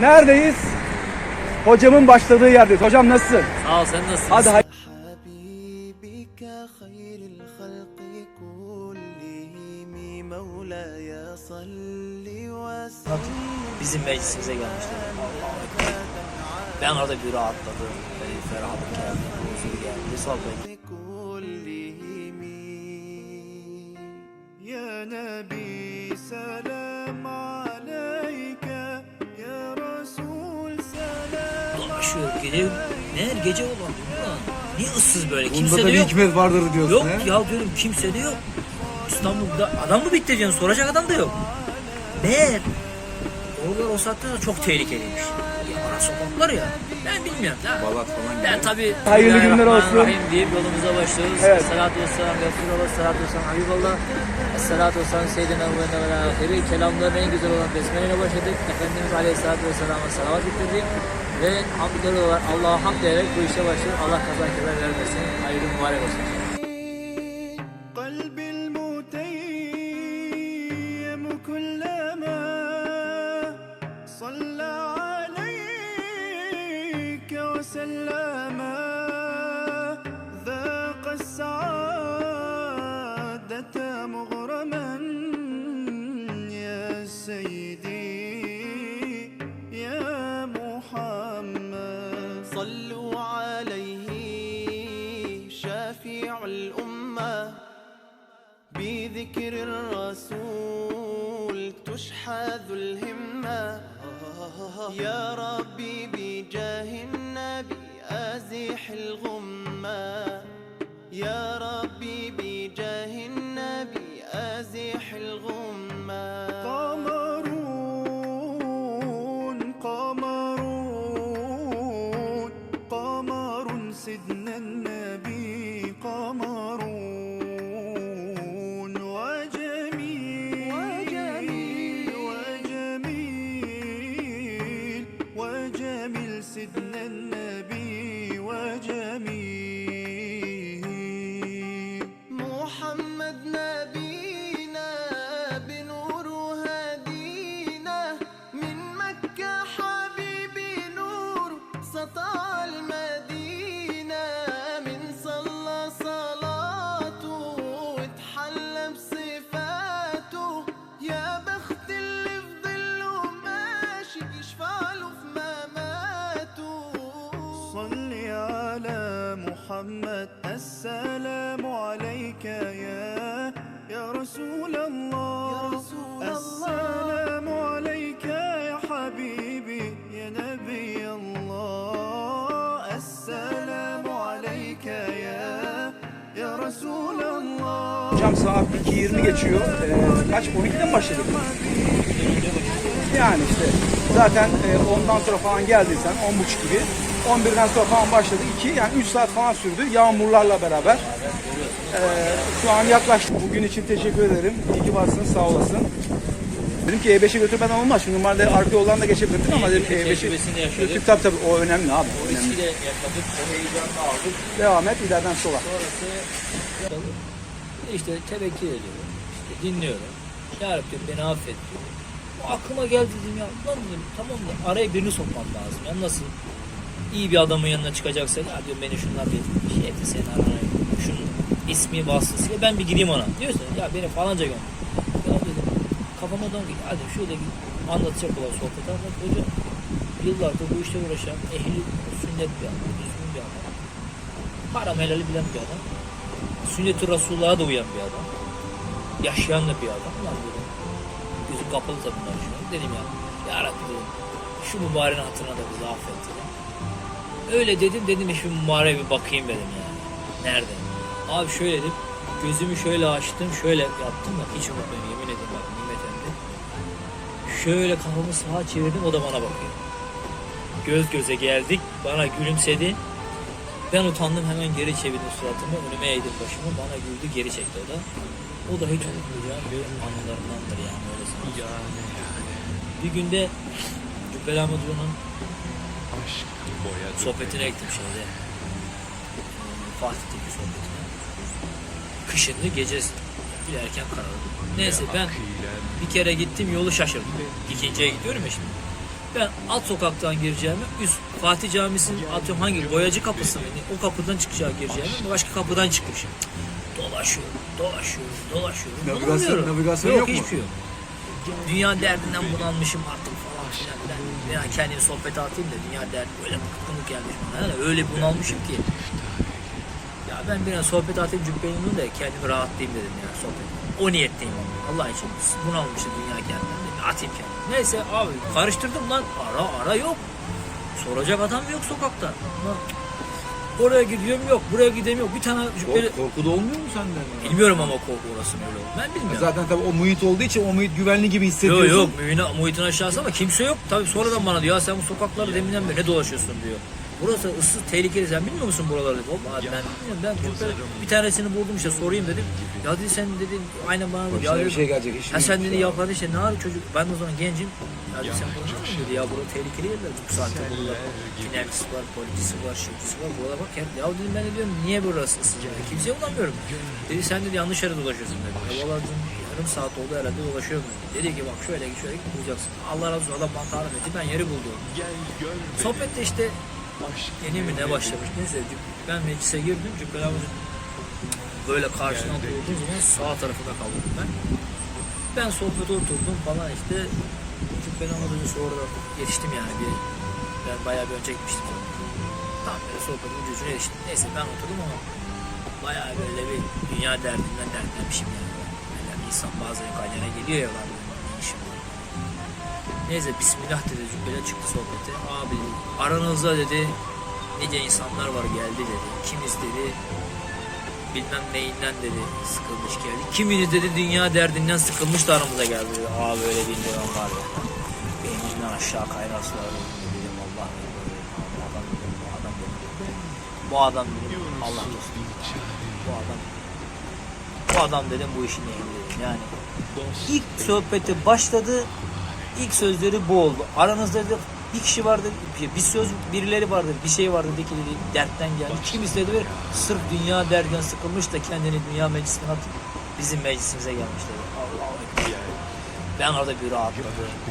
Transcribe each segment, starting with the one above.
Neredeyiz? Hocamın başladığı yerdeyiz. Hocam nasılsın? Sağ ol sen nasılsın? Hadi hay- Bizim meclisimize gelmişler. Ben orada bir rahatladım. Böyle hani ferahlık geldi, huzur geldi, sohbet. Ya Nebi selam şu gece meğer gece olan ulan. Niye ıssız böyle? Bunda Kimse da de bir yok. hikmet vardır diyorsun Yok he? ya diyorum kimse de yok. İstanbul'da adam mı bitireceksin soracak adam da yok. Meğer oralar o saatte de çok tehlikeliymiş. Ya ara sokaklar ya. Ben bilmiyorum. Ya. Balat falan gibi. Ben tabii Hayırlı günler olsun. Rahim deyip yolumuza başlıyoruz. Evet. Esselatu vesselam, Resulullah, Esselatu vesselam, Habiballah, Esselatu vesselam, Seyyidina ve Nevela Ahiri. Kelamların en güzel olan besmeleyle başladık. Efendimiz Aleyhisselatü vesselama salavat getirdik. Ve hamdleri olarak Allah'a hamd ederek bu işe başlıyoruz. Allah kazan keder vermesin. Hayırlı mübarek olsun. قلبي المتيم كلما صلى عليك وسلم صلوا عليه شافع الأمة بذكر الرسول تشحذ الهمة. يا ربي بجاه النبي أزح الغمة. يا ربي محمد السلام عليك يا يا رسول الله يا رسول السلام عليك يا حبيبي يا نبي الله السلام عليك يا يا رسول الله Hocam saat 2.20 geçiyor. Ee, kaç? 12'de mi başladık? Yani işte zaten e, ondan sonra falan geldiysen 10.30 gibi 11'den sonra falan başladı. 2 yani 3 saat falan sürdü yağmurlarla beraber. Ee, şu an yaklaştık. Bugün için teşekkür ederim. İyi ki varsın sağ olasın. Dedim ki E5'e götürmeden olmaz. Çünkü normalde arka yoldan da geçebilirdin ama dedim E5'i E5'e tecrübesini yaşadık. götür tabii tabii o önemli abi. O önemli. İkisi de yakaladık. O heyecanını aldık. Devam et ileriden sola. Sonrası işte tevekkül ediyorum. İşte dinliyorum. Ya Rabbi diyorum, beni affet diyor. O aklıma geldi dedim ya. Lan dedim tamam da araya birini sokmam lazım. Ya nasıl iyi bir adamın yanına çıkacaksa ya diyorum beni şunlar bir şey etti seni arana. Şunun ismi vasıtasıyla ben bir gideyim ona. Diyorsun ya beni falanca gönder. Ya dedim kafama dön ki hadi şöyle bir anlatacak olan sohbet anlat. Hoca yıllardır bu işle uğraşan ehli sünnet bir adam. Düzgün bir adam. Haram helali bilen bir adam. Sünnet-i Resulullah'a da uyan bir adam. Yaşayan da bir adam. Lan dedim. Gözü kapalı tabii bunlar şu an. Dedim ya. Ya Rabbi dedim. Şu mübareğin hatırına da bizi affet dedim. Öyle dedim dedim ya şu mübareğe bir bakayım dedim yani. Nerede? Abi şöyle dedim. Gözümü şöyle açtım. Şöyle yaptım da hiç unutmuyorum yemin ederim bak Nimet Emre. Şöyle kafamı sağa çevirdim o da bana bakıyor. Göz göze geldik. Bana gülümsedi. Ben utandım hemen geri çevirdim suratımı. Önüme eğdim başımı. Bana güldü geri çekti o da. O da hiç unutmayacağım bir anılarındandır yani öyle sana. Bir günde Cübbeli Ahmet Hoca'nın sohbetine gittim. Ee, Fatih'teki sohbetine. Kışındı gece erken karardı. Neyse ben bir kere gittim yolu şaşırdım. İkinciye gidiyorum ya şimdi. Ben alt sokaktan gireceğimi üst Fatih Camisi'nin atıyorum hangi boyacı kapısı mıydı? O kapıdan çıkacağı gireceğimi başka kapıdan çıkmışım. Dolaşıyorum, dolaşıyorum, dolaşıyorum. Navigasyon- navigasyon yok, yok mu? hiçbir şey yok. Dünya derdinden bunalmışım artık falan filan. Ben, ben kendimi sohbete atayım da dünya derdi böyle bıkkınlık gelmiş bana. Yani öyle bunalmışım ki. Ya ben biraz sohbet atayım cübbeyi da kendimi rahatlayayım dedim ya sohbet. O niyetteyim. Allah için bunalmışım dünya kendinden dedim. Atayım kendimi. Neyse abi karıştırdım lan. Ara ara yok. Soracak adam yok sokakta. Lan, Oraya gidiyorum yok, buraya gidiyorum yok. Bir tane cübbeli... Korku da olmuyor mu senden? ya? Bilmiyorum ama korku orası öyle oldu. Ben bilmiyorum. Zaten tabii o muhit olduğu için o muhit güvenli gibi Yok hissediyorsun. yok muhine, muhitin aşağısı ama kimse yok. Tabii sonradan bana diyor ya sen bu sokaklarda deminden beri ne dolaşıyorsun diyor. Burası ıssız tehlikeli sen bilmiyor musun buraları dedim. Oğlum abi ben bilmiyorum ben burada bir tanesini buldum işte sorayım dedim. Ya dedi sen dedi aynen bana dedi. Ya bir şey gelecek. Hiç Ha sen bilmiyorum. dedi ya kardeşim ne yapıyor çocuk? Ben de o zaman gencim. Dedi sen burada mı dedi ya burada tehlikeli yerler. Bu saatte burada finalcisi var, policisi var, şeycisi var. Burada bak ya, ya dedim ben de diyorum niye burası yani? Kimseye bulamıyorum. Dedi sen dedi yanlış yere dolaşıyorsun dedi. Ya valla yarım saat oldu herhalde dolaşıyorum. Dedi ki bak şöyle git şöyle git bulacaksın. Allah razı olsun Allah bana tarif etti ben yeri buldum. Sohbette işte yeni mi ne başlamış neyse ben meclise girdim Cübbeli böyle karşına oturduğum zaman sağ tarafında kaldım ben. Ben sohbete oturdum falan işte Cübbeli Avcı'nın sonra da yetiştim yani bir ben bayağı bir önce gitmiştim. Tam böyle sohbetin ucu ucuna yetiştim. Neyse ben oturdum ama bayağı böyle bir dünya derdinden dertlenmişim yani. Yani insan bazen kaynana geliyor ya benim işim var. Neyse bismillah dedi cübbele çıktı sohbete. Abi aranızda dedi nice insanlar var geldi dedi. Kimiz dedi bilmem neyinden dedi sıkılmış geldi. Kiminiz dedi dünya derdinden sıkılmış da aramıza geldi dedi. Aa böyle bilmiyorum var ya. Beynimden aşağı kaynar sular oldu dedim Allah adam dedim bu adam dedim. Bu adam dedim Allah dostu. Bu adam bu adam dedim bu işin ehli dedim. Yani ilk sohbeti başladı ilk sözleri bu oldu. Aranızda dedi bir kişi vardı, bir- bir söz birileri vardı, bir şey vardı dedi ki dedi dertten geldi. Kim istedi ve sırf dünya derdinden sıkılmış da kendini dünya meclisine atıp bizim meclisimize gelmiş dedi. Ben orada bir rahatladım.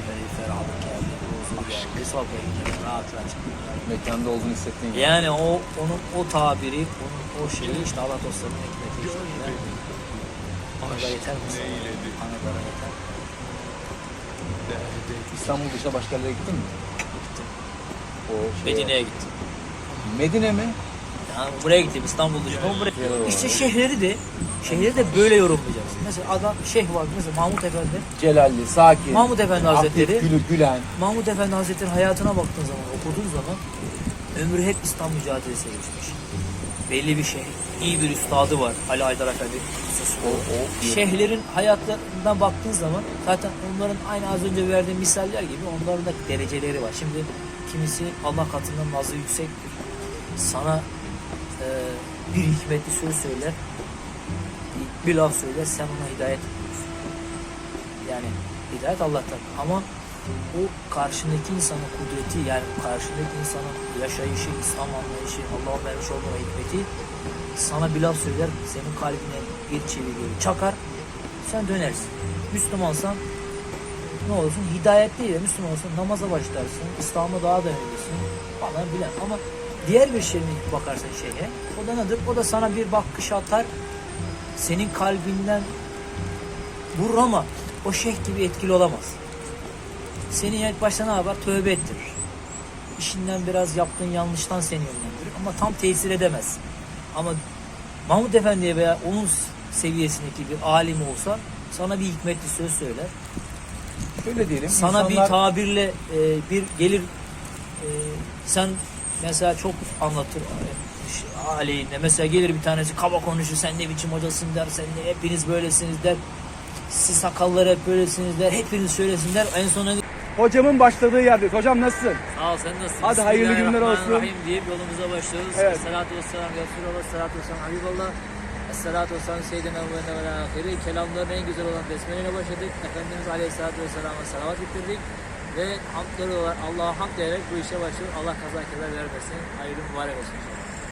Böyle bir ferahlık geldi, bir huzur geldi. Sohbet ettim, rahat rahat çıktım. Mekanda olduğunu hissettiğin gibi. Yani o onun o tabiri, onun o şeyi işte Allah dostlarının hikmeti işte. Da yeter mi? sana? Ona da yeter. İstanbul dışında başka yerlere gittin mi? O şeye- Medine'ye gittim. Medine mi? Yani buraya gittim İstanbul dışında ama buraya. Evet. İşte şehirleri de şehirleri de böyle yorumlayacaksın. Mesela adam şeyh var mesela Mahmut Efendi. Celalli, sakin. Mahmut Efendi Hazretleri. Aktif, gülen. Mahmut Efendi Hazretleri hayatına baktığın zaman, okuduğun zaman ömrü hep İslam mücadelesi geçmiş. Belli bir şey. iyi bir üstadı var. Ali Aydar Efendi. O, o, Şeyhlerin hayatlarına baktığın zaman zaten onların aynı az önce verdiğim misaller gibi onların da dereceleri var. Şimdi kimisi Allah katından nazı yüksektir. Sana e, bir hikmetli söz söyler, bir laf söyler, sen ona hidayet bulursun. Yani hidayet Allah'tan. Ama o karşındaki insanın kudreti yani karşındaki insanın yaşayışı, İslam anlayışı, Allah'ın vermiş olduğu hikmeti sana bir laf söyler, senin kalbine çivi gibi çakar, sen dönersin. Müslümansan ne olursun? Hidayet değil de Müslüman olsan namaza başlarsın, İslam'a daha da öndesin falan bilen. Ama diğer bir şeye bakarsın şeye, o da nedir? O da sana bir bakış atar, senin kalbinden vurur ama o şeyh gibi etkili olamaz. Seni ilk başta ne yapar? Tövbe ettirir. İşinden biraz yaptığın yanlıştan seni yönlendirir ama tam tesir edemez. Ama Mahmut Efendi'ye veya onun seviyesindeki bir alim olsa sana bir hikmetli söz söyler. Şöyle diyelim. Sana bir insanlar- tabirle e, bir gelir e, sen mesela çok anlatır e, aleyhinde. Mesela gelir bir tanesi kaba konuşur sen ne biçim hocasın der sen de hepiniz böylesiniz der. Siz sakalları hep böylesiniz der. Hepiniz söylesin der. En sonunda Hocamın başladığı yerdeyiz. Hocam nasılsın? Sağ ol sen nasılsın? Hadi hayırlı günler olsun. Bismillahirrahmanirrahim deyip yolumuza başlıyoruz. Evet. Esselatu vesselam Resulallah, esselatu vesselam Habiballah. Esselatu vesselam Seyyidina ve ve ahiri. Kelamların en güzel olan besmele ile başladık. Efendimiz Aleyhisselatü Vesselam'a salavat bitirdik. Ve hamdları var. Allah'a hamd ederek bu işe başlıyoruz. Allah kaza keder vermesin. Hayırlı mübarek olsun.